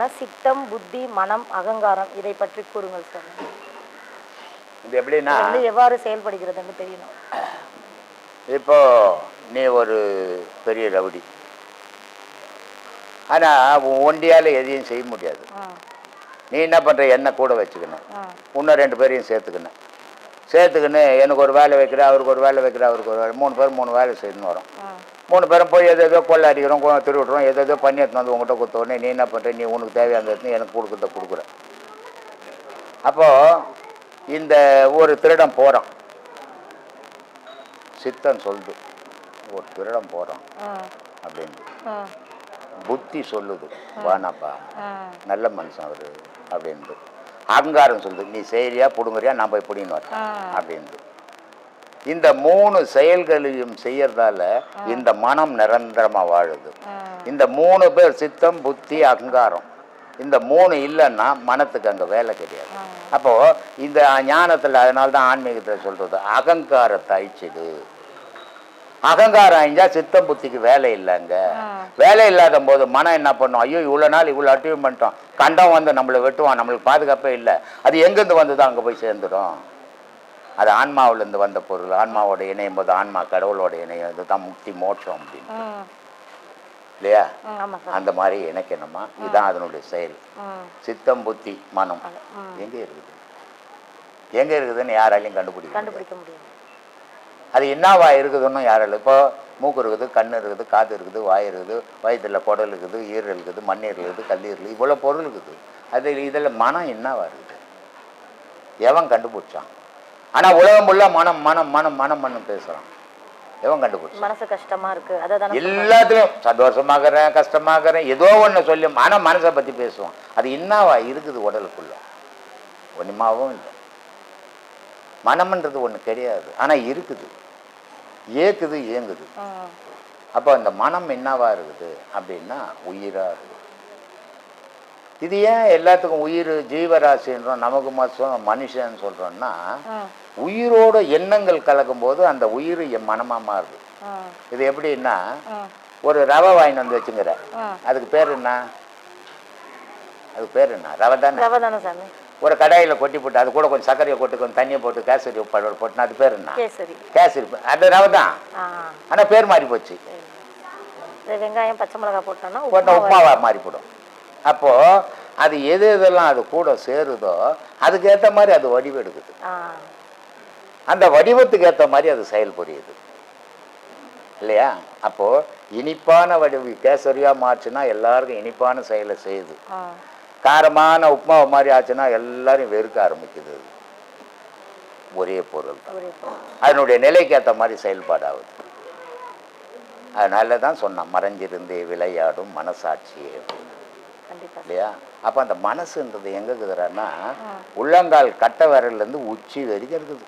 ஆனா சித்தம் புத்தி மனம் அகங்காரம் இதை பற்றி கூறுங்கள் சாமி இது எப்படின்னா வந்து எவ்வாறு செயல்படுகிறதுன்னு தெரியணும். இப்போ நீ ஒரு பெரிய ரவுடி. ஆனால் உன் ஒண்டியால் எதையும் செய்ய முடியாது. நீ என்ன பண்ணுற என்ன கூட வச்சுக்கணும். இன்னும் ரெண்டு பேரையும் சேர்த்துக்கணும். சேர்த்துக்கின்னு எனக்கு ஒரு வேலை வைக்கிற அவருக்கு ஒரு வேலை வைக்கிற அவருக்கு ஒரு வேலை மூணு பேர் மூணு வேலை செய்யணும் வரும். மூணு பேரும் போய் எது கொள்ளை அடிக்கிறோம் திருவிடுறோம் எது எதோ பண்ணி எடுத்துன்னு வந்து உங்கள்கிட்ட கொடுத்த உடனே நீ என்ன பண்ணுற நீ உனக்கு தேவையானது எடுத்து எனக்கு கொடுக்குறத கொடுக்குற. அப்போது இந்த ஒரு திருடன் போகிறான் சித்தன் சொல்லுது ஒரு திருடன் போகிறான் அப்படின்னு. புத்தி சொல்லுது வானாப்பா நல்ல மனுஷன் அவர். அப்படின்ட்டு அகங்காரம் சொல்லுது நீ செய்யறியா பிடுங்குறியா நான் போய் பிடின்னு வரேன். அப்படின்ட்டு இந்த மூணு செயல்களையும் செய்யறதால இந்த மனம் நிரந்தரமா வாழுது. இந்த மூணு பேர் சித்தம் புத்தி அகங்காரம். இந்த மூணு இல்லைன்னா மனத்துக்கு அங்க வேலை கிடையாது. அப்போ இந்த ஞானத்துல அதனால தான் ஆன்மீகத்தில் சொல்றது அகங்காரத்தை அழிச்சிடு. அகங்காரம் அழிஞ்சா சித்தம் புத்திக்கு வேலை இல்லைங்க வேலை இல்லாத போது மனம் என்ன பண்ணும்? ஐயோ இவ்வளோ நாள் இவ்வளோ அட்டீவ் பண்ணிட்டோம் கண்டம் வந்து நம்மளை வெட்டுவான் நம்மளுக்கு பாதுகாப்பே இல்லை. அது எங்கேருந்து வந்ததோ அங்கே போய் சேர்ந்துடும்? அது ஆன்மாவிலேருந்து வந்த பொருள். ஆன்மாவோட இணையும் போது ஆன்மா கடவுளோட இணையும். இதுதான் முக்தி மோட்சம் அப்படின்னு இல்லையா? அந்த மாதிரி இணைக்கணுமா இதுதான் அதனுடைய செயல். சித்தம் புத்தி மனம். எங்கே இருக்குது? எங்கே இருக்குதுன்னு யாராலையும் கண்டுபிடிக்க. கண்டுபிடிக்க முடியும் அது என்னவா இருக்குதுன்னு யாராலும் இப்போ மூக்கு இருக்குது கண் இருக்குது காது இருக்குது வாய் இருக்குது வயிற்றுல குடல் இருக்குது ஈரல் இருக்குது மண்ணீரல் இருக்குது கல்லீரல் இருக்குது இவ்வளோ பொருள் இருக்குது. அது இதில் மனம் என்னவா இருக்குது? எவன் கண்டுபிடிச்சான்? ஆனால் உலகம் ஃபுல்லா மனம் மனம் மனம் மனம் மனம் பேசுகிறான் எவன் கண்டுபிடிச்சான்? மனசு கஷ்டமா இருக்கு. அதை தானே எல்லாத்துலயும் சந்தோஷமாகறேன் கஷ்டமாகறேன் ஏதோ ஒன்று சொல்லி ஆனால் மனசை பற்றி பேசுவோம் அது என்னவா இருக்குது உடலுக்குள்ள? ஒன்றுமாவும் இல்லை. மனம்ன்றது ஒன்று கிடையாது. ஆனால் இருக்குது. ஏக்குது ஏங்குது ம், அப்போ அந்த மனம் என்னவா இருக்குது அப்படின்னா உயிரா இருக்குது. இது ஏன் எல்லாத்துக்கும் உயிர் ஜீவராசின்றோம் நமக்கு மட்டும் மனுஷன் சொல்றோம்னா உயிரோட எண்ணங்கள் கலக்கும் போது அந்த உயிர் என் மனமா மாறுது. இது எப்படின்னா ஒரு ரவை வாங்கிட்டு வந்து வச்சுங்கிற. அதுக்கு பேர் என்ன? அதுக்கு பேர் என்ன? ரவை தானே? ரவை தானே சாமி. ஒரு கடாயில் கொட்டி போட்டு அது கூட கொஞ்சம் சர்க்கரையை போட்டு கொஞ்சம் தண்ணியை போட்டு கேசரி பவுடர் போட்டுனா அது பேர் என்ன? கேசரி. அது ரவை தான். ஆ. ஆனால் பேர் மாறி போச்சு. வெங்காயம் பச்சை மிளகாய் போட்டோம்னா போட்டால் உப்புமா உப்புமாவா மாறி போடும். அப்போ அது எது எதெல்லாம் அது கூட சேருதோ அதுக்கு ஏற்ற மாதிரி அது வடிவெடுக்குது. அந்த வடிவத்துக்கு ஏற்ற மாதிரி அது செயல்புரியுது இல்லையா? அப்போ இனிப்பான வடிவு கேசரியா மாற்றுனா எல்லாருக்கும் இனிப்பான செயலை செய்யுது. காரமான உப்புமாவை மாதிரி ஆச்சுன்னா எல்லாரும் வெறுக்க ஆரம்பிக்குது. ஒரே பொருள் தான். அதனுடைய நிலைக்கு ஏற்ற மாதிரி செயல்பாடு ஆகுது அதனால தான் சொன்னான் மறைஞ்சிருந்தே விளையாடும் மனசாட்சியே இல்லையா? அப்போ அந்த மனசுன்றது எங்கே இருக்குதுன்னா உள்ளங்கால் கட்டை விரல்லேருந்து உச்சி வரைக்கும் இருக்குது.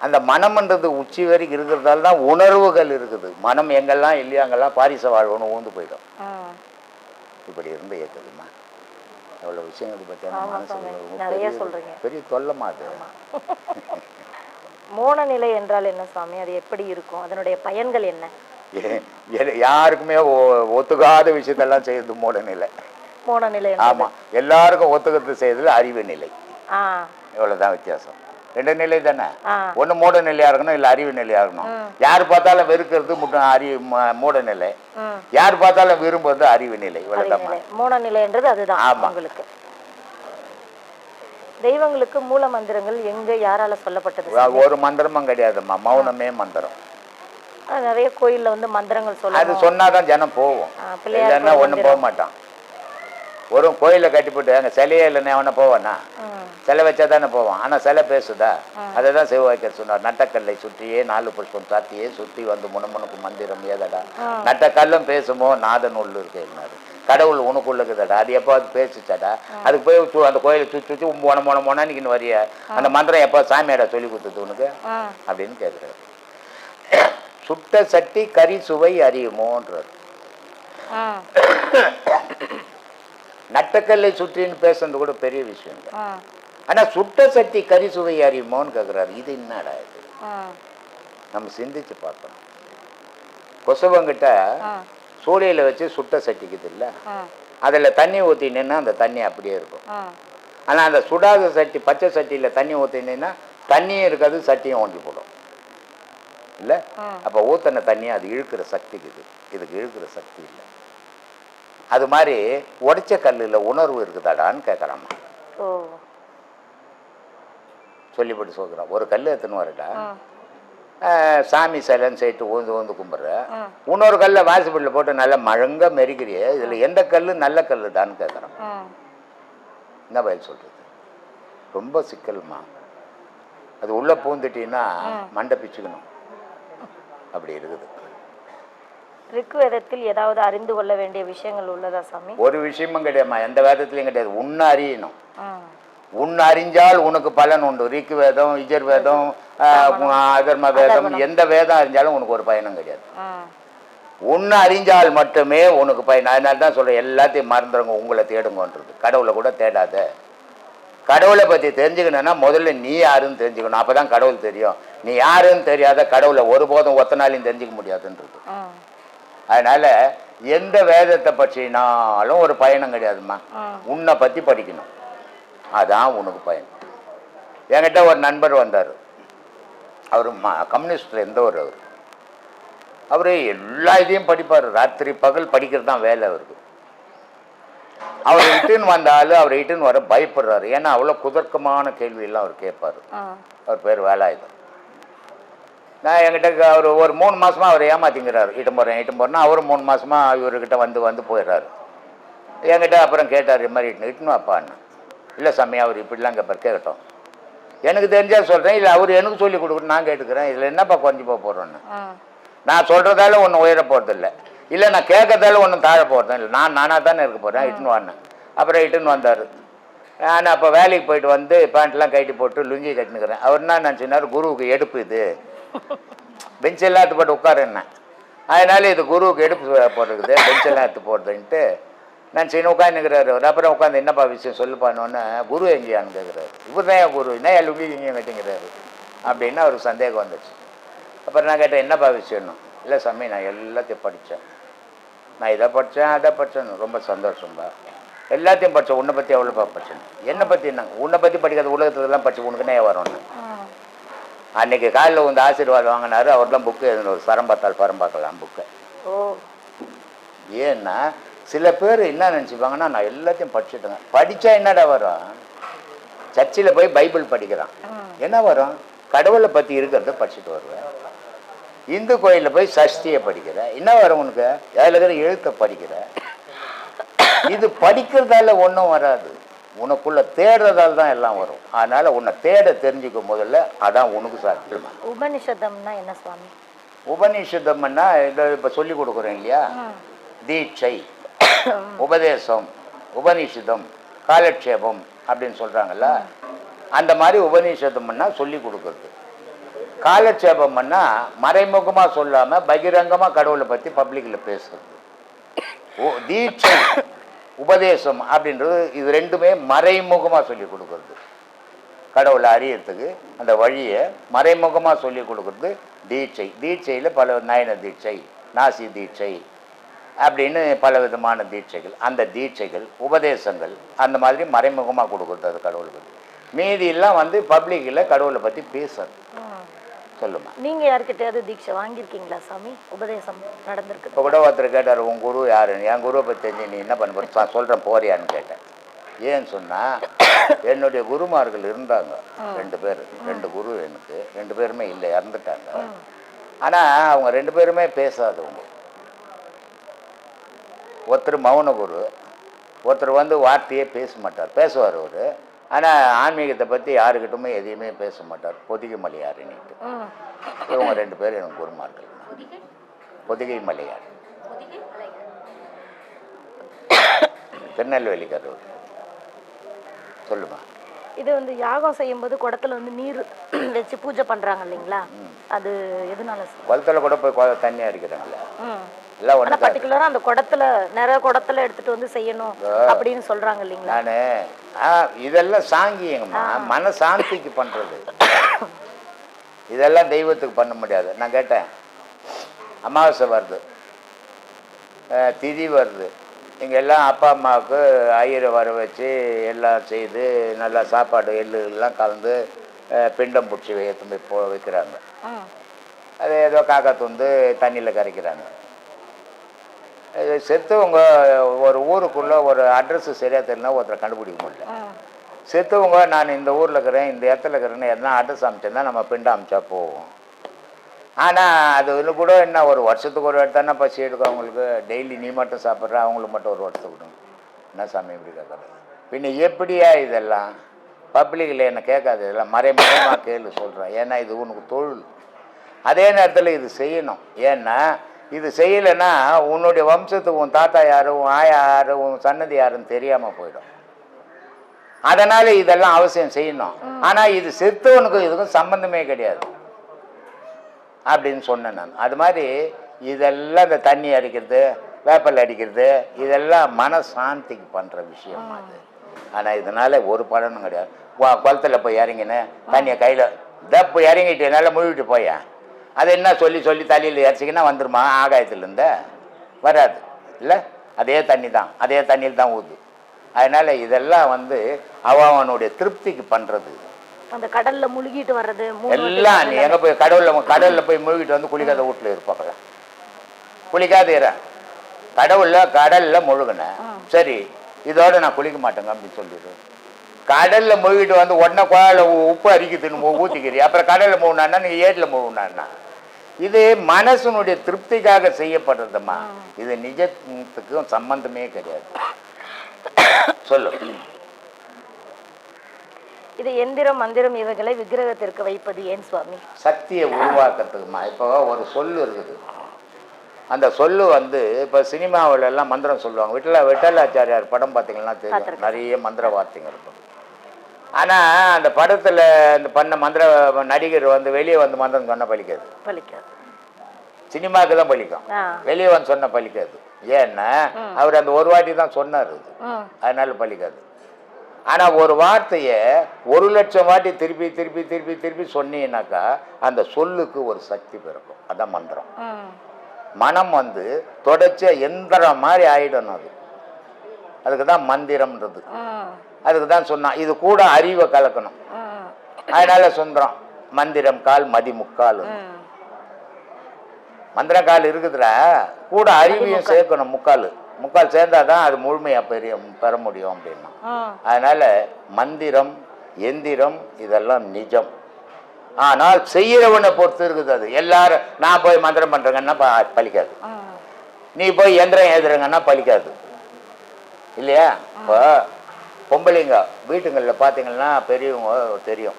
அந்த மனம்ன்றது உச்சி வரைக்கும் இருக்கிறதால தான் உணர்வுகள் இருக்குது. மனம் எங்கெல்லாம் இல்லையோ அங்கெல்லாம் பாரிச வாழ்வுன்னு ஊந்து போயிடும். இப்படி இருந்து இயக்குதுமா? எவ்வளோ விஷயங்கள். ரொம்ப நிறைய பெரிய- சொல்றீங்க. பெரிய தொல்லமா அது. மோன நிலை என்றால் என்ன சுவாமி? அது எப்படி இருக்கும்? அதனுடைய பயன்கள் என்ன? யாருக்குமே ஒத்துக்காத விஷயத்தெல்லாம் செய்யறது மூட நிலை மோன நிலை என்றால் ஆமா. எல்லாருக்கும் ஒத்துக்கிறது செய்யறது அறிவு நிலை. ஆ. இவ்வளவுதான் வித்தியாசம். ரெண்டு நிலை தானே? ஒண்ணு மூட நிலையா இருக்கணும் இல்ல அறிவு நிலையா இருக்கணும். யார் பார்த்தாலும் வெறுக்கிறது அறிவு மூட நிலை. யார் பார்த்தாலும் விரும்புறது அறிவு நிலை இவ்வளவுதான் நிலை. மோன நிலை என்றது அதுதான் ஆமா. உங்களுக்கு. தெய்வங்களுக்கு மூல மந்திரங்கள் எங்க யாரால சொல்லப்பட்டது? ஒரு மந்திரமும் கிடையாதும்மா. மௌனமே மந்திரம். நிறைய கோயில்ல வந்து மந்திரங்கள் அது சொல்லணும். சொன்னாதான் ஜனம் போவோம். இல்லைன்னா ஒண்ணும் போக மாட்டான். ஒரு கோயிலை கட்டிவிட்டு அங்க சிலையே இல்லைன்னா அவனை போவானா? சிலை வச்சா தானே போவான். ஆனா சிலை பேசுதா? அதை தான் சிவவாய்க்கர் சொன்னார். நட்டக்கல்லை சுற்றியே நாலு புஷ்பம் சாத்தியே சுத்தி வந்து முணுமுணுக்கு மந்திரம் ஏதடா? நட்டக்கல்லும் பேசுமோ? நாதன் உள்ள இருக்கேன்னாரு கடவுள் உனக்குள்ள இருக்குதடா அது எப்போது பேசுச்சாடா? அதுக்கு போய் சு- அந்த கோயிலை சுற்றி சுற்றி மோன மோன மோனா நீங்க வரிய? அந்த மந்திரம் எப்போ சாமியாரா சொல்லி கொடுத்தது உனக்கு? அப்படின்னு கேட்குறாரு. சுட்ட சட்டி கறி சுவை அறியுமோன்றார். ஆ. நட்டக்கல்லை சுற்றின்னு பேசுறது கூட பெரிய விஷயம் இல்லை. ஆனா சுட்ட சட்டி கறி சுவை அறியுமோன்னு கேட்குறாரு இது என்னடா இது? நம்ம சிந்திச்சு பார்க்கணும். கொசவங்கிட்ட சூளையில் வச்சு சுட்ட சட்டிக்குது இல்லை? அதில் தண்ணி ஊற்றினேன்னா அந்த தண்ணி அப்படியே இருக்கும். ம் ஆனால் அந்த சுடாத சட்டி பச்சை சட்டியில் தண்ணி ஊற்றினேன்னா தண்ணியும் இருக்காது சட்டியும் ஓஞ்சி போடும். இல்லை. அப்போ ஊற்றின தண்ணியை அது இழுக்கிற சக்திக்கு இது இதுக்கு இழுக்கிற சக்தி இல்லை. அது மாதிரி உடைச்ச கல்லில் உணர்வு இருக்குதாடான்னு கேட்குறாம்மா சொல்லிப்பட்டு சொல்கிறான் ஒரு கல் ம் ஆஹ், சாமி சிலைன்னு சொல்லிட்டு ஊந்து ஊந்து கும்பிட்ற. இன்னொரு கல்லை வாசப்படியில் போட்டு நல்லா மழங்க மெரிக்கிறியே இதில் எந்த கல் நல்ல கல்லுடான்னு கேட்குறான் என்ன பதில் சொல்கிறது ரொம்ப சிக்கல்மா. அது உள்ளே பூந்துட்டீங்கன்னா மண்டை பிச்சுக்கணும். அப்படி இருக்குது. ரிக்வேதத்தில் ஏதாவது அறிந்து கொள்ள வேண்டிய விஷயங்கள் உள்ளதா சாமி? ஒரு விஷயமும் கிடையாதும்மா. எந்த வேதத்துலையும் கிடையாது. உன்னை அறியணும். உன் அறிஞ்சால் உனக்கு பலன் உண்டு. ரிக்கு வேதம் இஜர் வேதம் அதர்ம வேதம் எந்த வேதம் அறிஞ்சாலும் உனக்கு ஒரு பயனும் கிடையாது. உன்னை அறிஞ்சால் மட்டுமே உனக்கு பயன். அதனால தான் சொல்கிறேன் எல்லாத்தையும் மறந்துடுங்க உங்களை தேடுங்கன்றது. கடவுளை கூட தேடாத. கடவுளை பற்றி தெரிஞ்சுக்கணுன்னா முதல்ல நீ யாருன்னு தெரிஞ்சுக்கணும். அப்போ தான் கடவுள் தெரியும். நீ யாருன்னு தெரியாத கடவுளை ஒருபோதும் ஒத்த நாளையும் தெரிஞ்சுக்க முடியாதுன்றது. அதனால எந்த வேதத்தை பற்றினாலும் ஒரு பயணம் கிடையாதும்மா. ம் உன்னை பற்றி படிக்கணும். அதான் உனக்கு பயன். என்கிட்ட ஒரு நண்பர் வந்தார். அவர் ம கம்யூனிஸ்டில் இருந்தவர் அவர்? அவர் எல்லா இதையும் படிப்பார். ராத்திரி பகல் படிக்கிறது தான் வேலை அவருக்கு. அவர் இட்டுன்னு வந்தாலும் அவர் இட்டுன்னு வர பயப்படுறாரு. ஏன்னா அவ்வளோ குதர்க்கமான கேள்வியெல்லாம் அவர் கேட்பார். அவர் பேர் வேலாயுதம். நான் என்கிட்ட அவர் ஒரு மூணு மாசமா அவர் ஏமாத்திங்கிறாரு. இட்டும் போகிறேன் இட்டும் போகிறேன்னா அவரும் மூணு மாசமா இவர்கிட்ட வந்து வந்து போயிடுறாரு என்கிட்ட அப்புறம் கேட்டார் இது மாதிரி இட்டுன்னு இட்டுன்னு அப்பான்னு இல்லை சாமி அவர் இப்படிலாம் கேட்பார் கேட்கட்டும். எனக்கு தெரிஞ்சா சொல்கிறேன் இல்லை அவர் எனக்கு சொல்லி கொடுக்குறது நான் கேட்டுக்கிறேன். இதில் என்னப்பா குறைஞ்சி போக போகிறோன்னு நான் சொல்கிறதால ஒன்றும் உயர போகிறதில்ல இல்லை நான் கேட்கறதால ஒன்றும் தாழ போகிறது இல்லை நான் நானாக தானே இருக்க போகிறேன் இட்டுன்னு வானேன் அப்புறம் இட்டுன்னு வந்தார். நான் அப்போ வேலைக்கு போயிட்டு வந்து பேண்ட்லாம் கட்டி போட்டு லுங்கி கட்டினுக்கிறேன். அவர் என்ன நினச்சினார்? குருவுக்கு எடுப்பு இது. பெஞ்ச் எல்லாம் எடுத்து போட்டு உட்காருன்னு அதனால இது குருவுக்கு எடுப்பு போட்டுருக்குது. பெஞ்ச் எல்லாம் எடுத்து போடுறதுன்ட்டு நான் சின்ன உட்காந்துக்கிறாரு அவர் அப்புறம் உட்காந்து என்னப்பா விஷயம் சொல்லுப்பானோன்னு குரு எங்கேயான்னு கேட்குறாரு இவர் தான் குரு? என்ன எல்லாம் இங்கே கட்டிங்கிறாரு? அப்படின்னு அவருக்கு சந்தேகம் வந்துச்சு. அப்புறம் நான் கேட்டேன் என்னப்பா விஷயம்னு? இல்லை சாமி நான் எல்லாத்தையும் படித்தேன். நான் இதை படித்தேன் அதை படித்தேன் ரொம்ப சந்தோஷம்பா. எல்லாத்தையும் படித்தேன். உன்னை பற்றி எவ்வளோப்பா படித்தேன் என்னை பற்றி என்ன? உன்னை பற்றி படிக்காத உலகத்துலலாம் படிச்சு உனக்குனே வரும்னு அன்னைக்கு காலையில் வந்து ஆசீர்வாதம் வாங்கினாரு. அவர் தான் புக்கு எழுதினார். சரம்பாத்தால் பரம்பாக்கலாம் புக்கை ஓ. ஏன்னா சில பேர் என்ன நினச்சிப்பாங்கன்னா நான் எல்லாத்தையும் படிச்சுட்டேங்க படித்தா என்னடா வரும்? சர்ச்சில் போய் பைபிள் படிக்கிறான். என்ன வரும்? கடவுளை பற்றி இருக்கிறத படிச்சுட்டு வருவேன் இந்து கோயிலில் போய் சஷ்டியை படிக்கிற. என்ன வரும் உனக்கு? அதில் இருக்கிற எழுத்தை படிக்கிற. இது படிக்கிறதால ஒன்றும் வராது. உனக்குள்ள தேடுறதால தான் எல்லாம் வரும். அதனால உன்னை தேட தெரிஞ்சுக்கும் முதல்ல அதான் உனக்கு சாத்தியமா. உபனிஷதம்னா என்ன சுவாமி? உபநிஷதம்னா இதை இப்போ சொல்லி கொடுக்குறேன் இல்லையா? தீட்சை உபதேசம் உபநிஷதம் காலட்சேபம் அப்படின்னு சொல்கிறாங்கல்ல அந்த மாதிரி உபநிஷதம்னா சொல்லி கொடுக்குறது. காலட்சேபம்னா மறைமுகமாக சொல்லாமல் பகிரங்கமாக கடவுளை பற்றி பப்ளிக்கில் பேசுறது. ஓ தீட்சை. உபதேசம் அப்படின்றது இது ரெண்டுமே மறைமுகமாக சொல்லி கொடுக்குறது. கடவுளை அறியறதுக்கு அந்த வழியை மறைமுகமாக சொல்லி கொடுக்குறது தீட்சை. தீட்சையில் பல நயன தீட்சை நாசி தீட்சை அப்படின்னு பல விதமான தீட்சைகள். அந்த தீட்சைகள் உபதேசங்கள் அந்த மாதிரி மறைமுகமாக கொடுக்குறது அது கடவுளுக்கு. மீதியெல்லாம் வந்து பப்ளிக்கில் கடவுளை பற்றி பேசுறது. சொல்லுமா. நீங்க யார்கிட்டயாவது தீட்சை வாங்கியிருக்கீங்களா சாமி? உபதேசம் நடந்திருக்குது. இப்போ கூட ஒருத்தர் கேட்டார் உன் குரு யாருன்னு என் குருவை பற்றி தெரிஞ்சு நீ என்ன பண்ண போற? சொல்கிறேன் போறியான்னு கேட்டேன். ஏன்னு சொன்னால் என்னுடைய குருமார்கள் இருந்தாங்க. ரெண்டு பேர். ரெண்டு குரு எனக்கு. ரெண்டு பேருமே இல்லை இறந்துட்டாங்க. ஆனால் அவங்க ரெண்டு பேருமே பேசாதவங்க. ஒருத்தர் மௌன குரு ஒருத்தர் வந்து வார்த்தையே பேச மாட்டார். பேசுவார் அவர். ஆனால் ஆன்மீகத்தை பற்றி யாருக்கிட்டுமே எதையுமே பேச மாட்டார். பொதிகை மலையாருன்னுட்டு இவங்க ரெண்டு பேரும் எனக்கு குருமார்கள். பொதிகை? மலையார். திருநெல்வேலிக்காரர். சொல்லுமா? இது வந்து யாகம் செய்யும்போது குடத்துல வந்து நீர் வச்சு பூஜை பண்றாங்க இல்லைங்களா? அது எதனால குளத்துல கூட போய் தண்ணி அடிக்கிறாங்கல்ல. எல்லாம் ஒன்று பர்டிகுலரா அந்த குடத்துல நிறைய குடத்துல எடுத்துட்டு வந்து செய்யணும் அப்படின்னு சொல்றாங்க இல்லைங்களா? நான் இதெல்லாம் சாங்கியங்கம்மா. மன சாந்திக்கு பண்ணுறது இதெல்லாம் தெய்வத்துக்கு பண்ண முடியாது. நான் கேட்டேன். அமாவாசை வருது. திதி வருது. இங்கே எல்லாம் அப்பா அம்மாவுக்கு ஐயரை வர வச்சு எல்லாம் செய்து நல்லா சாப்பாடு எள்ளு எல்லாம் கலந்து பிண்டம் பிடிச்சி எடுத்து போய் போ வைக்கிறாங்க அது ஏதோ காக்கா துண்டு தண்ணியில் கரைக்கிறாங்க. செத்தவங்க ஒரு ஊருக்குள்ளே ஒரு அட்ரஸ் சரியாக தெரியல ஒருத்தரை கண்டுபிடிக்க முடியல. செத்தவங்க நான் இந்த ஊரில் இருக்கிறேன் இந்த இடத்துல இருக்கிறேன்னு எதனா அட்ரஸ் அமைச்சிருந்தா நம்ம பிண்டம் அமைச்சா போவோம் ஆனால் அது இன்னும் கூட என்ன ஒரு வருஷத்துக்கு ஒரு தானே பசி எடுக்கும் அவங்களுக்கு. டெய்லி நீ மட்டும் சாப்பிட்ற அவங்களுக்கு மட்டும் ஒரு வருஷத்துக்கு என்ன சாமி இப்படி கேட்குறது பின்ன எப்படியா இதெல்லாம்? பப்ளிக்கில் என்ன கேட்காது இதெல்லாம்? மறைமுகமாக கேளு சொல்கிறேன் ஏன்னா இது உனக்கு தொழில். அதே நேரத்தில் இது செய்யணும். ஏன்னா இது செய்யலைன்னா உன்னுடைய வம்சத்துக்கு உன் தாத்தா யாரு உன் ஆயா யாரு உன் சன்னதி யாருன்னு தெரியாமல் போயிடும். அதனால இதெல்லாம் அவசியம் செய்யணும். ஆனா இது செத்தவனுக்கும் இதுக்கும் சம்பந்தமே கிடையாது. அப்படின்னு சொன்னேன் நான். அது மாதிரி இதெல்லாம் இந்த தண்ணி அடிக்கிறது வேப்பல் அடிக்கிறது இதெல்லாம் மனசாந்திக்கு பண்ற விஷயம் அது. ஆனா இதனால ஒரு பலனும் கிடையாது. குளத்துல போய் இறங்கினேன். தண்ணியை கையில தப்பு இறங்கிட்டு நல்லா முழுகிட்டு போயா அது என்ன சொல்லி சொல்லி தலையில் இறச்சிக்கினா வந்துருமா? ஆகாயத்துலேருந்து வராது. இல்லை? அதே தண்ணி தான் அதே தண்ணியில் தான் ஊது. அதனால இதெல்லாம் வந்து அவன் அவனுடைய திருப்திக்கு பண்றது. அந்த கடல்ல முழுகிட்டு வர்றது எல்லாம் நீ எங்க போய் கடவுள்ல கடல்ல போய் முழுகிட்டு வந்து குளிக்காத வீட்டுல இருப்பாங்களா குளிக்காத இரு. கடவுள்ல கடல்ல முழுகின. சரி இதோட நான் குளிக்க மாட்டேங்க அப்படின்னு சொல்லிடு. கடல்ல முழுகிட்டு வந்து உடனே குழாயில உப்பு அரிக்குதுன்னு ஊத்திக்கிறீ அப்புறம் கடல்ல முழுகினா நீங்க ஏட்டில் முழுகினா இது மனசனுடைய திருப்திக்காக செய்யப்படுறதுமா? இது நிஜத்துக்கும் சம்பந்தமே கிடையாது. சொல்லு. இது எந்திரம் மந்திரம் இவைகளை விக்கிரகத்திற்கு வைப்பது ஏன் சுவாமி? சக்தியை உருவாக்குறதுக்குமா? இப்போ ஒரு சொல்லு இருக்குது. அந்த சொல்லு வந்து இப்போ சினிமாவுல எல்லாம் மந்திரம் சொல்லுவாங்க. விட்டல விட்டலாச்சாரியார் படம் பார்த்தீங்கன்னா தெரியும். நிறைய மந்திர வார்த்தைங்க இருக்கும். ஆனால் அந்த படத்தில் இந்த பண்ண மந்திர நடிகர் வந்து வெளியே வந்து மந்திரம் சொன்ன பலிக்காது. பலிக்காது. சினிமாவுக்கு தான் பலிக்கும். ஆ. வெளியே வந்து சொன்ன பலிக்காது. ஏன்னா அவர் அந்த ஒரு வாட்டி தான் சொன்னார் இது அதனால பலிக்காது. ஆனால் ஒரு வார்த்தையை ஒரு லட்சம் வாட்டி திருப்பி திருப்பி திருப்பி திருப்பி சொன்னீங்கன்னாக்கா அந்த சொல்லுக்கு ஒரு சக்தி பிறக்கும். அதான் மந்திரம். மனம் வந்து தொடச்ச எந்திரம் மாதிரி ஆயிடணும் அது. அதுக்கு தான் மந்திரம்ன்றது. அதுக்கு தான் சொன்னான் இது கூட அறிவை கலக்கணும். அதனால சுந்தரம் மந்திரம் கால் மதி மந்திரம் கால் இருக்குதுடா. கூட அறிவையும் சேர்க்கணும் முக்கால். முக்கால் சேர்ந்தாதான் அது முழுமையாக பெரிய பெற முடியும் அப்படின்னா. அதனால மந்திரம் எந்திரம் இதெல்லாம் நிஜம். ஆனால் செய்யறவனை பொறுத்து இருக்குது அது. எல்லாரும் நான் போய் மந்திரம் பண்றேங்கன்னா ப- பலிக்காது ம் நீ போய் எந்திரம் எழுதுறங்கன்னா பலிக்காது இல்லையா? இப்போ பொம்பளைங்க வீட்டுங்களில் பார்த்தீங்கன்னா பெரியவங்க தெரியும்.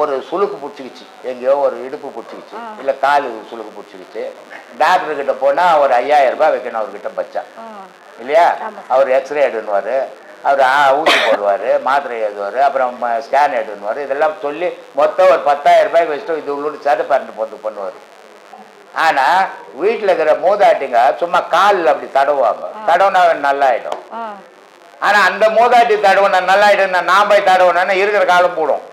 ஒரு சுளுக்கு பிடிச்சிக்கிச்சு. எங்கேயோ ஒரு இடுப்பு பிடிச்சிக்கிச்சு. இல்லை கால் சுளுக்கு பிடிச்சிக்கிச்சு. டாக்டர் கிட்ட போனால் ஒரு ஐயாயிரம் ரூபாய் வைக்கணும் அவர்கிட்ட பச்சா. இல்லையா? அவர் எக்ஸ்ரே எடுன்னுவார். அவர் ஊசி போடுவார் மாத்திரை எழுதுவார் அப்புறம் ஸ்கேன் எடுன்னுவார். இதெல்லாம் சொல்லி மொத்தம் ஒரு பத்தாயிரம் ரூபாய்க்கு வச்சுட்டு இது உள்ளூர் சதை பரண்டு போட்டு பண்ணுவார். ஆனால் வீட்டில் இருக்கிற மூதாட்டிங்க சும்மா காலில் அப்படி தடவுவாங்க. தடவுனா நல்லாயிடும். ம் ஆனால் அந்த மூதாட்டி தடவுனா நல்லாயிடும் நான் போய் தடவுனா இருக்கிற காலம் போடும்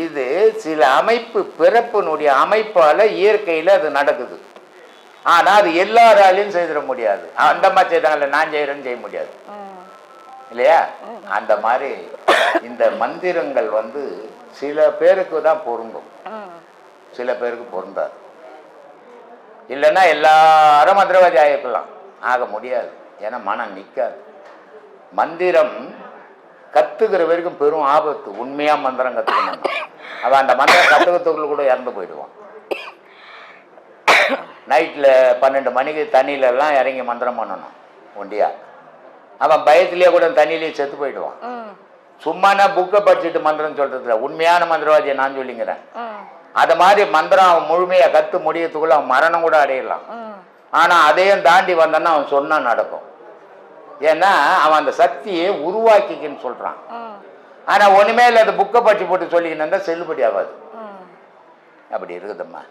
இது சில அமைப்பு பிறப்பினுடைய அமைப்பால இயற்கையில் அது நடக்குது. ஆனால் அது எல்லாராலையும் செய்திட முடியாது. அந்த மாதிரி செய்தாங்கல்ல நான் செய்கிறேன்னு செய்ய முடியாது. இல்லையா? அந்த மாதிரி இந்த மந்திரங்கள் வந்து சில பேருக்கு தான் பொருந்தும். சில பேருக்கு பொருந்தாது. இல்லைன்னா எல்லாரும் மந்திரவாதி ஆகிருக்கலாம். ஆக முடியாது. ஏன்னா மனம் நிற்காது மந்திரம் கத்துக்கிற வரைக்கும் பெரும் ஆபத்து. உண்மையா மந்திரம் கத்துக்கணும் அவன் அந்த மந்திரம் கத்துக்கிறதுக்குள்ள கூட இறந்து போயிடுவான். நைட்டில் பன்னெண்டு மணிக்கு தண்ணியில எல்லாம் இறங்கி மந்திரம் பண்ணணும் ஒண்டியா. அவன் பயத்திலேயே கூட தண்ணியிலேயே செத்து போயிடுவான். சும்மானா புக்கை படிச்சுட்டு மந்திரம் சொல்றதுல உண்மையான மந்திரவாதியை நான் சொல்லிங்கிறேன் அது மாதிரி மந்திரம் அவன் முழுமையா கத்து முடியறதுக்குள்ள அவன் மரணம் கூட அடையலாம். ம். ஆனா அதையும் தாண்டி வந்தான்னா அவன் சொன்னா நடக்கும். ஏன்னா அவன் அந்த சக்தியை உருவாக்கிக்கின்னு சொல்றான். ஆனா ஒண்ணுமே இல்லாத புக்கை படிச்சு போட்டு சொல்லிக்கின்னு இருந்தா செல்லுபடி ஆகாது. அப்படி இருக்குதும்மா.